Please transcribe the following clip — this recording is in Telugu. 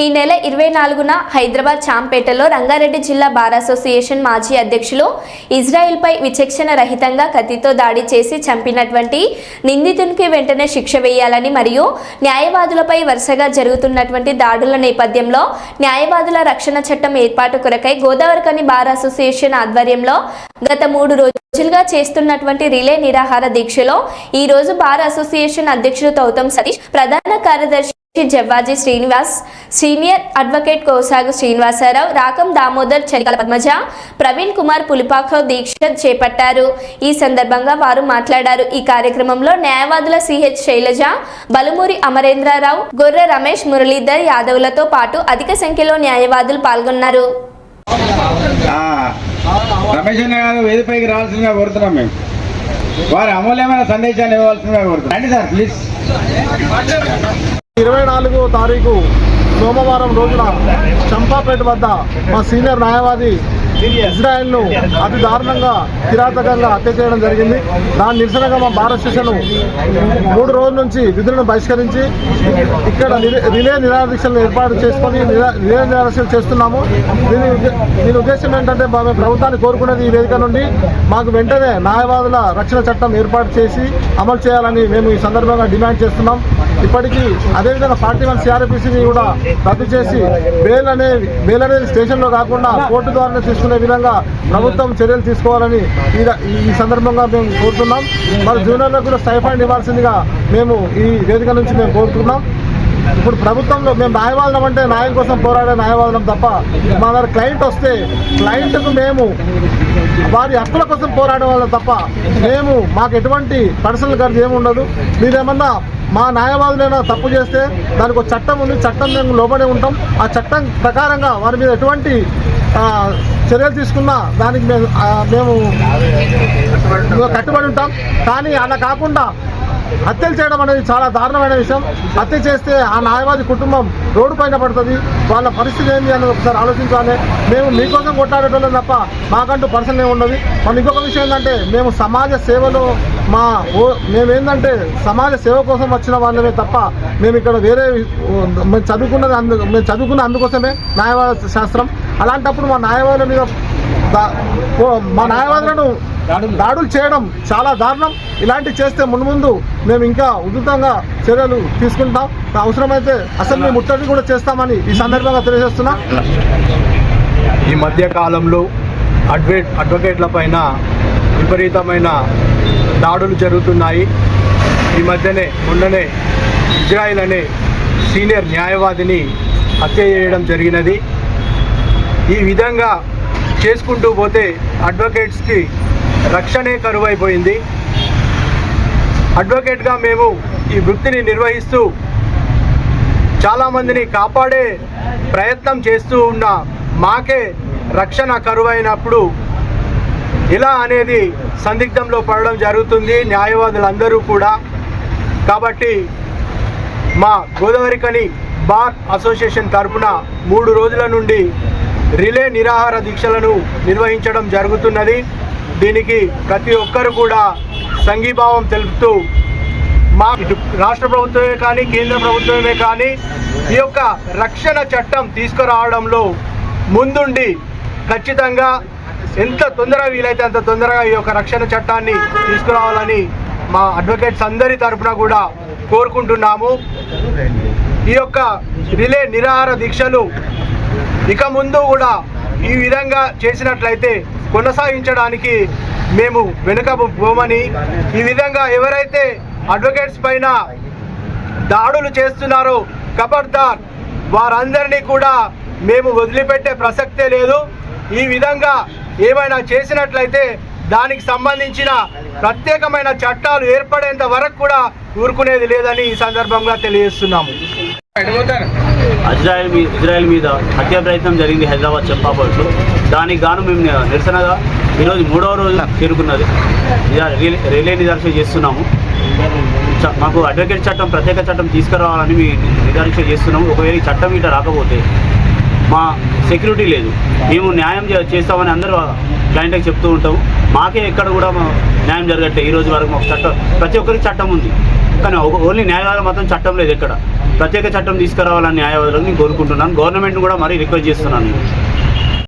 ఈ నెల ఇరవై నాలుగున హైదరాబాద్ చాంపేటలో రంగారెడ్డి జిల్లా బార్ అసోసియేషన్ మాజీ అధ్యక్షులు ఇజ్రాయిల్పై విచక్షణ రహితంగా కత్తితో దాడి చేసి చంపినటువంటి నిందితునికి వెంటనే శిక్ష వేయాలని మరియు న్యాయవాదులపై వరుసగా జరుగుతున్నటువంటి దాడుల నేపథ్యంలో న్యాయవాదుల రక్షణ చట్టం ఏర్పాటు కొరకై గోదావరికని బార్ అసోసియేషన్ ఆధ్వర్యంలో గత మూడు రోజులుగా చేస్తున్నటువంటి రిలే నిరాహార దీక్షలో ఈ రోజు బార్ అసోసియేషన్ అధ్యక్షుడు గౌతమ్ సతీష్ ప్రధాన కార్యదర్శి జవ్వాజీ శ్రీనివాస్ సీనియర్ అడ్వకేట్ కోసాగు శ్రీనివాసరావు రాకం దామోదర్ చరికల పద్మజ ప్రవీణ్ కుమార్ పులిపాక దీక్ష చేపట్టారు. ఈ సందర్భంగా వారు మాట్లాడారు. ఈ కార్యక్రమంలో న్యాయవాదుల సిహెచ్ శైలజ బలుమూరి అమరేంద్రరావు గొర్రె రమేష్ మురళీధర్ యాదవులతో పాటు అధిక సంఖ్యలో న్యాయవాదులు పాల్గొన్నారు. రమేష్ వేదికపైకి రావాల్సిందిగా కోరుతున్నాం మేము. వారి అమూల్యమైన సందేశాన్ని ఇవ్వాల్సిందిగా కోరుతున్నాం. రండి సార్ ప్లీజ్ ఇరవై నాలుగో తారీఖు సోమవారం రోజున చంపాపేట వద్ద మా సీనియర్ న్యాయవాది ఇజ్రాయెల్ను అతి దారుణంగా కిరాతకంగా హత్య చేయడం జరిగింది. దాని నిరసనగా మా భారత స్టేషన్ మూడు రోజుల నుంచి విధులను బహిష్కరించి ఇక్కడ రిలే- నిరాదీక్షలను ఏర్పాటు చేసుకొని రిలే నిరాదీక్షలు చేస్తున్నాము. దీని దీని ఉద్దేశం ఏంటంటే మా మేము ప్రభుత్వాన్ని కోరుకునేది ఈ వేదిక నుండి మాకు వెంటనే న్యాయవాదుల రక్షణ చట్టం ఏర్పాటు చేసి అమలు చేయాలని మేము ఈ సందర్భంగా డిమాండ్ చేస్తున్నాం. ఇప్పటికీ అదేవిధంగా ఫార్టీ వన్ సిఆర్పిసిని కూడా రద్దు చేసి బెయిల్ అనేది బెయిల్ అనేది స్టేషన్లో కాకుండా కోర్టు ద్వారా తీసుకునే విధంగా ప్రభుత్వం చర్యలు తీసుకోవాలని ఈ ఈ సందర్భంగా మేము కోరుతున్నాం. మరి జూనియర్లకు కూడా స్టైఫండ్ ఇవ్వాల్సిందిగా మేము ఈ వేదిక నుంచి మేము కోరుతున్నాం. ఇప్పుడు ప్రభుత్వంలో మేము న్యాయవాదం అంటే న్యాయం కోసం పోరాడే న్యాయవాదం తప్ప మా దగ్గర క్లయింట్ వస్తే క్లయింట్కు మేము వారి హక్కుల కోసం పోరాడే వాళ్ళం తప్ప మేము మాకు ఎటువంటి పర్సనల్ ఖర్చు ఏమి ఉండదు మీరేమన్నా మా న్యాయవాదులైనా తప్పు చేస్తే దానికి ఒక చట్టం ఉంది చట్టం మేము లోబడి ఉంటాం. ఆ చట్టం ప్రకారంగా వారి మీద ఎటువంటి చర్యలు తీసుకున్నా దానికి మేము మేము కట్టుబడి ఉంటాం. కానీ అలా కాకుండా హత్యలు చేయడం అనేది చాలా దారుణమైన విషయం. హత్య చేస్తే ఆ న్యాయవాది కుటుంబం రోడ్డు పైన పడుతుంది. వాళ్ళ పరిస్థితి ఏంటి అని ఒకసారి ఆలోచించాలి. మేము మీకోసం కొట్లాడేటోళ్ళం తప్ప మాకంటూ పర్సన్ ఏముండదు ఉండదు. ఇంకొక విషయం ఏంటంటే మేము సమాజ సేవలో మా ఓ మేమేంటంటే సమాజ సేవ కోసం వచ్చిన వాళ్ళమే తప్ప మేము ఇక్కడ వేరే మేము చదువుకున్నది అందు మేము చదువుకున్న అందుకోసమే న్యాయవాద శాస్త్రం. అలాంటప్పుడు మా న్యాయవాదుల మీద ఓ, మా న్యాయవాదులను దాడులు. చేయడం చాలా దారుణం. ఇలాంటివి చేస్తే మున్ముందు మేము ఇంకా ఉధృతంగా చర్యలు తీసుకుంటాం. అవసరమైతే అసలు మేము ముట్టడి కూడా చేస్తామని ఈ సందర్భంగా తెలియజేస్తున్నాం. ఈ మధ్య కాలంలో అడ్వే అడ్వకేట్ల పైన విపరీతమైన దాడులు జరుగుతున్నాయి. ఈ మధ్యనే మొన్ననే ఇజ్రాయిల్ అనే సీనియర్ న్యాయవాదిని హత్య చేయడం జరిగినది. ఈ విధంగా చేసుకుంటూ పోతే అడ్వకేట్స్కి రక్షణే కరువైపోయింది. అడ్వకేట్గా మేము ఈ వృత్తిని నిర్వహిస్తూ చాలామందిని కాపాడే ప్రయత్నం చేస్తూ ఉన్న మాకే రక్షణ కరువైనప్పుడు ఇలా అనేది సందిగ్ధంలో పడడం జరుగుతుంది న్యాయవాదులందరూ కూడా. కాబట్టి మా గోదావరికని బార్ అసోసియేషన్ తరపున మూడు రోజుల నుండి రిలే నిరాహార దీక్షలను నిర్వహించడం జరుగుతున్నది. దీనికి ప్రతి ఒక్కరు కూడా సంఘీభావం తెలుపుతూ మా ఇటు రాష్ట్ర ప్రభుత్వమే కానీ కేంద్ర ప్రభుత్వమే కానీ ఈ యొక్క రక్షణ చట్టం తీసుకురావడంలో ముందుండి ఖచ్చితంగా ఎంత తొందరగా వీలైతే అంత తొందరగా ఈ యొక్క రక్షణ చట్టాన్ని తీసుకురావాలని మా అడ్వకేట్స్ అందరి తరఫున కూడా కోరుకుంటున్నాము. ఈ యొక్క రిలే నిరాహార దీక్షలు ఇక ముందు కూడా ఈ విధంగా చేసినట్లయితే కొనసాగించడానికి మేము వెనుక పోమని ఈ విధంగా ఎవరైతే అడ్వకేట్స్ పైన దాడులు చేస్తున్నారో కబర్దార్ వారందరినీ కూడా మేము వదిలిపెట్టే ప్రసక్తే లేదు. ఈ విధంగా ఏమైనా చేసినట్లయితే దానికి సంబంధించిన ప్రత్యేకమైన చట్టాలు ఏర్పడేంత వరకు కూడా ఊరుకునేది లేదని ఈ సందర్భంగా తెలియజేస్తున్నాము. ఇజ్రాయెల్ మీ ఇజ్రాయెల్ మీద హత్య ప్రయత్నం జరిగింది హైదరాబాద్ చెప్పాపట్లో దానికి గాను మేము నిరసనగా ఈరోజు మూడవ రోజు చేరుకున్నది. రిలే- నిదర్శన చేస్తున్నాము. మాకు అడ్వకేట్ చట్టం ప్రత్యేక చట్టం తీసుకురావాలని మేము నిదర్శన చేస్తున్నాము. ఒకవేళ ఈ చట్టం ఇట రాకపోతే మా సెక్యూరిటీ లేదు. మేము న్యాయం చే- చేస్తామని అందరూ క్లయింట్కి చెప్తూ ఉంటాము. మాకే ఎక్కడ కూడా మా న్యాయం జరగట్లేదు. ఈ రోజు వరకు మాకు చట్టం ప్రతి ఒక్కరికి చట్టం ఉంది. కానీ ఓన్లీ న్యాయవాదులు మాత్రం చట్టం లేదు ఎక్కడ. ప్రత్యేక చట్టం తీసుకురావాలని న్యాయవాదులకు నేను కోరుకుంటున్నాను. గవర్నమెంట్ కూడా మరీ రిక్వెస్ట్ చేస్తున్నాను